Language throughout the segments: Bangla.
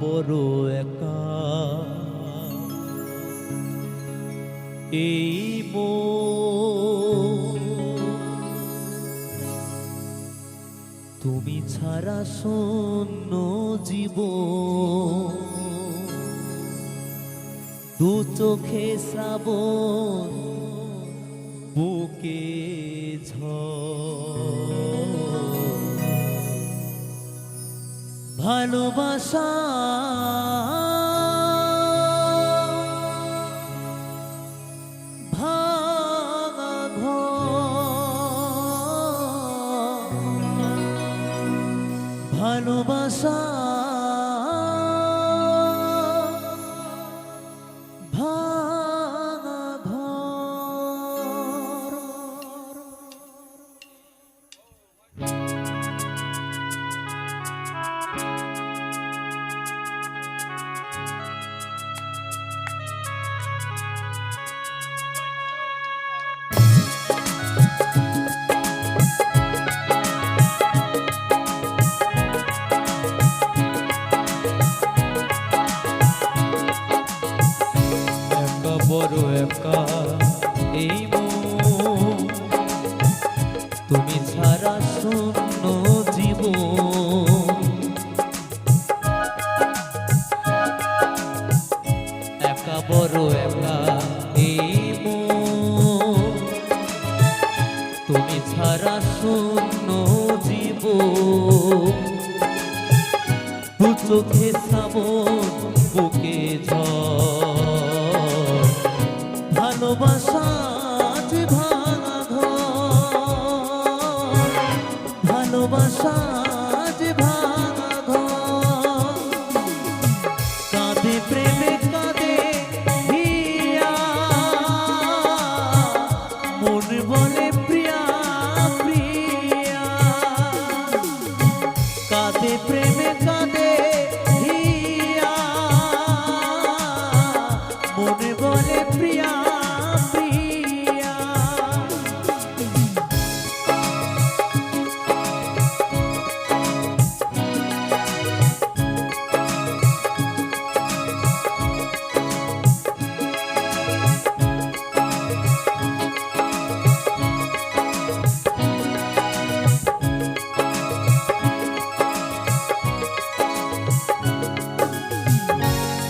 বড় একা। এই তুমি ছাড়া শূন্য জীব দু চোখে শ্রাবণ বুকে ঝড়। ভালোবাসা। ভালোবাসা। বড় একা এই তুমি ছাড়া শূন্য জীব একা বড় একা, এই তুমি ছাড়া শূন্য জীব দু চোখে শ্রাবণ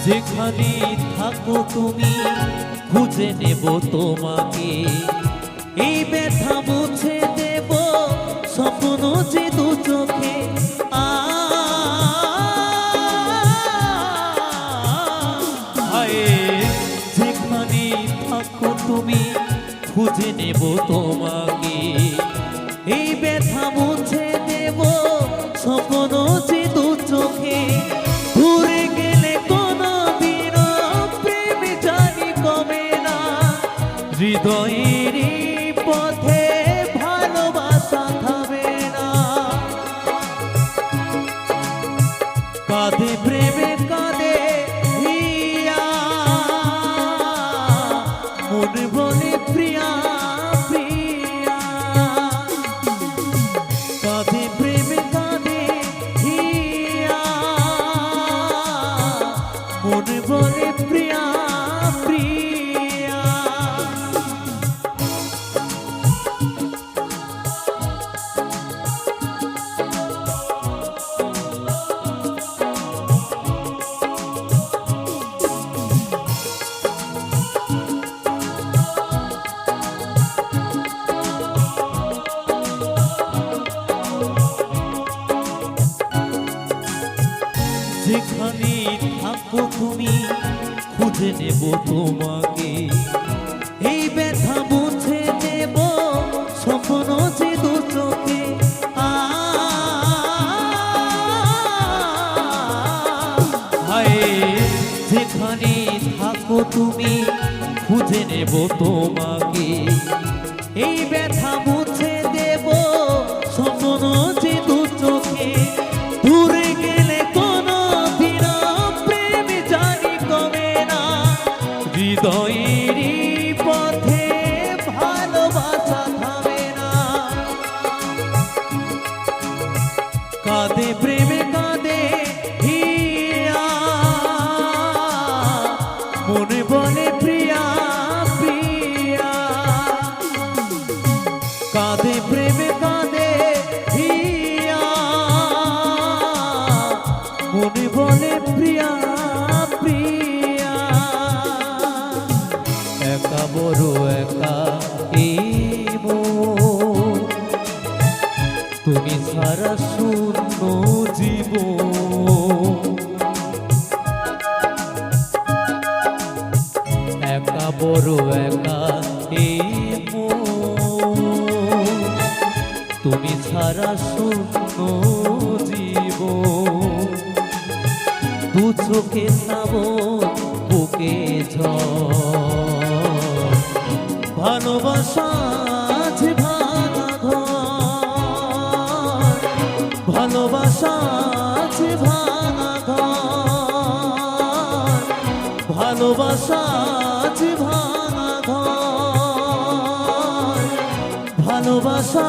যেখানে থাকো তুমি খুঁজে নেব তোমাকে এই ব্যথা মুছে দেব স্বপ্ন যে দু চোখে হায়, যেখানে থাকো তুমি খুঁজে নেব তোমাকে মন বলে প্রিয়া প্রিয়া। কাঁদে প্রেমে কাঁদে হিয়া। মন বলে প্রিয়া। যেখানে থাকো তুমি, খুঁজে নেব তোমাকে। এই ব্যথা মুছে দেব স্বপ্ন যে দু চোখে। যেখানে থাকো তুমি, খুঁজে নেব তোমাকে। এই ব্যথা মুছে চোখে নাম বুকে ভালোবাসা ভালোবাসা আছে ভালোবাসা